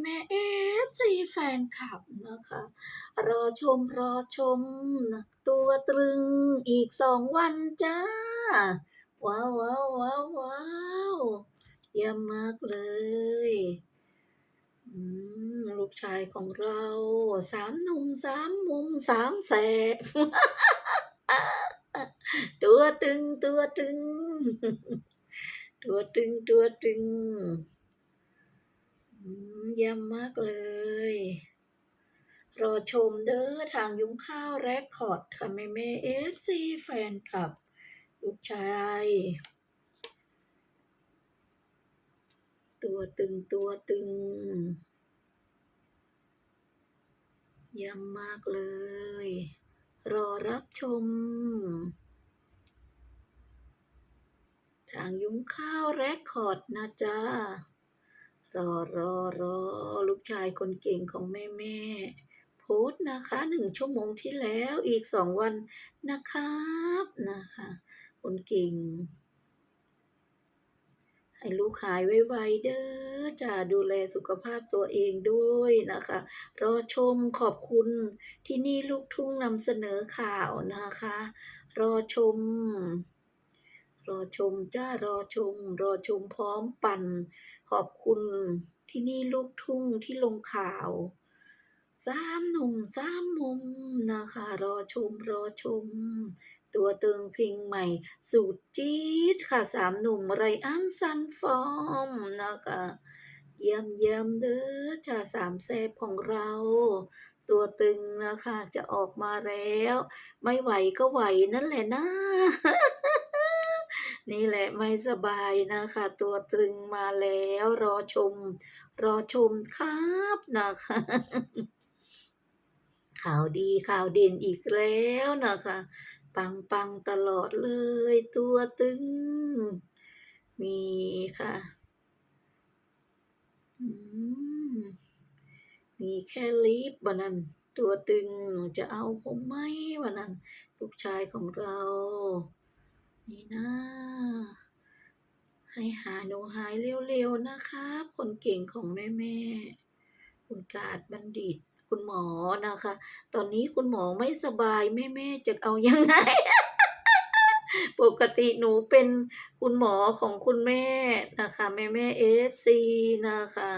แม่เอฟซีแฟนคลับนะคะ รอชมรอชมนะตัวตรึงอีกสองวันจ้า ว้าวว้าวว้าวว้าวเยี่ยมมากเลยลูกชายของเราสามหนุ่มสามมุมสามแสบตัวตึงตัวตึง ตัวตึงตัวตึง เยี่ยมมากเลย รอชมเด้อทางยุ้งข้าวแรคคอร์ดค่ะแม่แม่เอฟซีแฟนคลับ ลูกชาย ตัวตึงตัวตึงเยี่ยมมากเลย รอรับชม ทางยุ้งข้าวแรคคอร์ดนะจ๊ะ รอรอรอลูกชายคนเก่งของแม่แม่โพสนะคะหนึ่งชั่วโมงที่แล้วอีกสองวันนะครับนะคะ คนเก่ง ให้ลูกหายไวๆเด้อจะดูแลสุขภาพตัวเองด้วยนะคะ รอชมขอบคุณที่นี่ลูกทุ่งนำเสนอข่าวนะคะ รอชม รอชมจ้ารอชม รอชมพร้อมปั่น ขอบคุณที่นี่ลูกทุ่งที่ลงข่าวสามหนุ่มสามมุมนะคะ รอชม รอชม ตัวเติงเพลงใหม่ สูตรจี๊ดค่ะสามหนุ่มไรอันซันฟอร์มนะคะเยี่ยมเยี่ยมเด้อจ่าสามแซบของเรา ตัวตึงนะคะ จะออกมาแล้ว ไม่ไหวก็ไหวนั่นแหละนะ นี่แหละไม่สบายนะคะ ตัวตรึงมาแล้วรอชม รอชมครับนะคะ ข่าวดีข่าวเด่นอีกแล้วนะคะ ปังปังตลอดเลย ตัวตึง มีค่ะมมีแค่ลิฟวันนั้น ตัวตึงจะเอาผมไหมวันนั้น ลูกชายของเรา นี่นะให้หาหนูหายเร็วๆนะครับ คนเก่งของแม่ๆคุณกาดบัณฑิต คุณหมอนะคะ ตอนนี้คุณหมอไม่สบายแม่ๆจะเอายังไง ปกติหนูเป็นคุณหมอของคุณแม่นะคะ แม่แม่เอฟซีนะคะ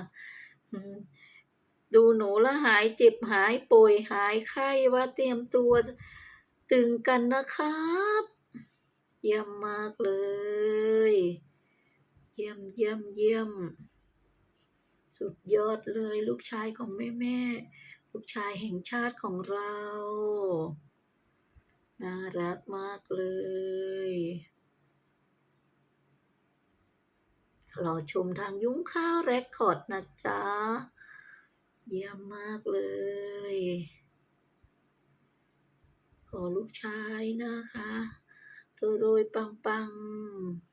ดูหนูแล้วหายเจ็บหายป่วยหายไข้ว่าเตรียมตัวตึงกันนะครับ เยี่ยมมากเลย เยี่ยมเยี่ยมเยี่ยม สุดยอดเลยลูกชายของแม่แม่ ลูกชายแห่งชาติของเรา น่ารักมากเลย รอชมทางยุ้งข้าวเรคคอร์ดนะจ๊ะ เยี่ยมมากเลยขอลูกชายนะคะ โรยๆปังๆ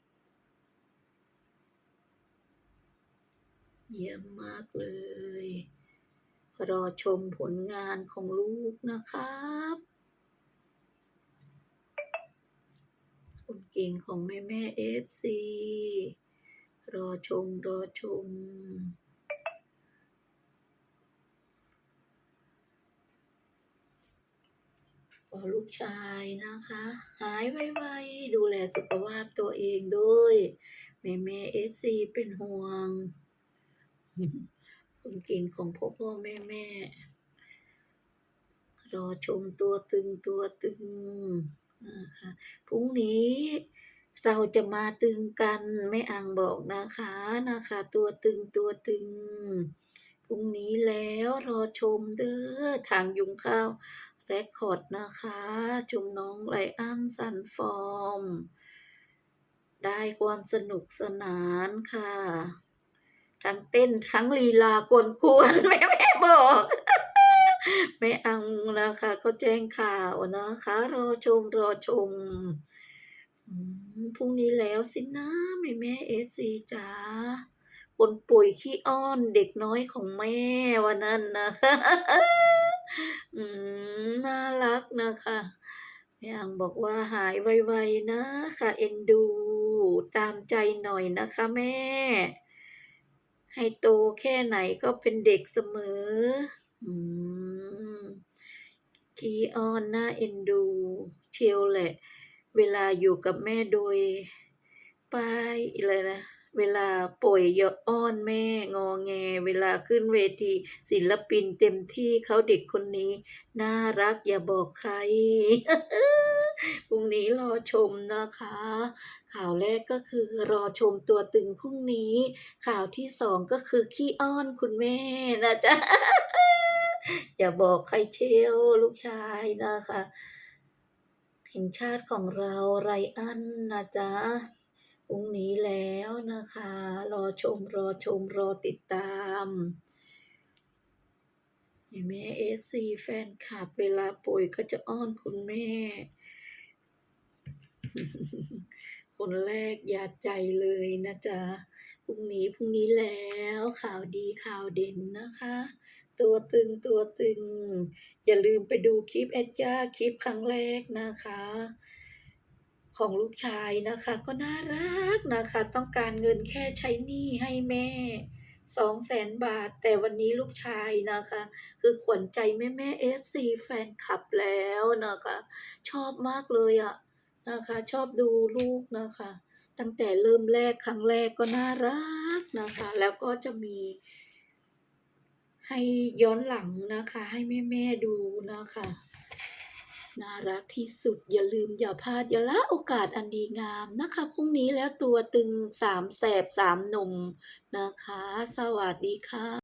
เยี่ยมมากเลย รอชมผลงานของลูกนะครับคนเก่งของแม่แม่เอฟซีรอชม รอชม อลูกชายนะคะ หายไวๆดูแลสุขภาพตัวเองด้วย แม่แม่เอฟซีเป็นห่วงคนเก่งของพ่อพ่อแม่แม่รอชมตัวตึงตัวตึงนะคะพรุ่งนี้เราจะมาตึงกันแม่อังบอกนะคะนะคะ ตัวตึงตัวตึงพรุ่งนี้แล้วรอชมเด้อทางยุงข้าว เรคคอร์ดนะคะชมน้องไลอ้อนซันฟอร์ม ได้ความสนุกสนานค่ะ ทั้งเต้นทั้งลีลากวนๆแม่แม่บอกแม่อังนะคะ ก็แจ้งข่าวนะคะ รอชมรอชมพรุ่งนี้แล้วสินะแม่แม่เอฟซีจ๋าคนป่วยขี้อ้อนเด็กน้อยของแม่วันนั้นนะคะ อืมน่ารักนะคะแม่อังบอกว่าหายไวๆนะค่ะ เอ็นดูตามใจหน่อยนะคะแม่ ให้โตแค่ไหนก็เป็นเด็กเสมอ อืมขี้อ้อนน่าเอ็นดูเชียวแหละ เวลาอยู่กับแม่โดย ป้ายอะไรนะ เวลาป่วยเยอะอ้อนแม่งอแง เวลาขึ้นเวที ศิลปินเต็มที่เขาเด็กคนนี้ น่ารักอย่าบอกใครพรุ่งนี้รอชมนะคะ ข่าวแรกก็คือรอชมตัวตึงพรุ่งนี้ ข่าวที่สองก็คือขี้อ้อนคุณแม่นะจ๊ะ อย่าบอกใครเชียวลูกชายนะคะแห่งชาติของเราไรอันนะจ๊ะ พรุ่งนี้แล้วนะคะ รอชมรอชมรอติดตามแม่เอฟซีแฟนคลับเวลาป่วยก็จะอ้อนคุณแม่ คนแรกอย่าใจเลยนะจ๊ะ พรุ่งนี้พรุ่งนี้แล้วข่าวดีข่าวเด่นนะคะ ตัวตึงตัวตึง อย่าลืมไปดูคลิปแอดย่าคลิปครั้งแรกนะคะ ของลูกชายนะคะ ก็น่ารักนะคะ ต้องการเงินแค่ใช้หนี้ให้แม่สองแสนบาท แต่วันนี้ลูกชายนะคะ คือขวัญใจแม่แม่เอฟซีแฟนคลับแล้วนะคะ ชอบมากเลยอะนะคะ ชอบดูลูกนะคะ ตั้งแต่เริ่มแรกครั้งแรกก็น่ารักนะคะ แล้วก็จะมี ให้ย้อนหลังนะคะ ให้แม่แม่ดูนะคะ น่ารักที่สุดอย่าลืมอย่าพลาดอย่าละโอกาสอันดีงามนะคะพรุ่งนี้แล้วตัวตึงสามแสบสามหนุ่มนะคะ สวัสดีค่ะ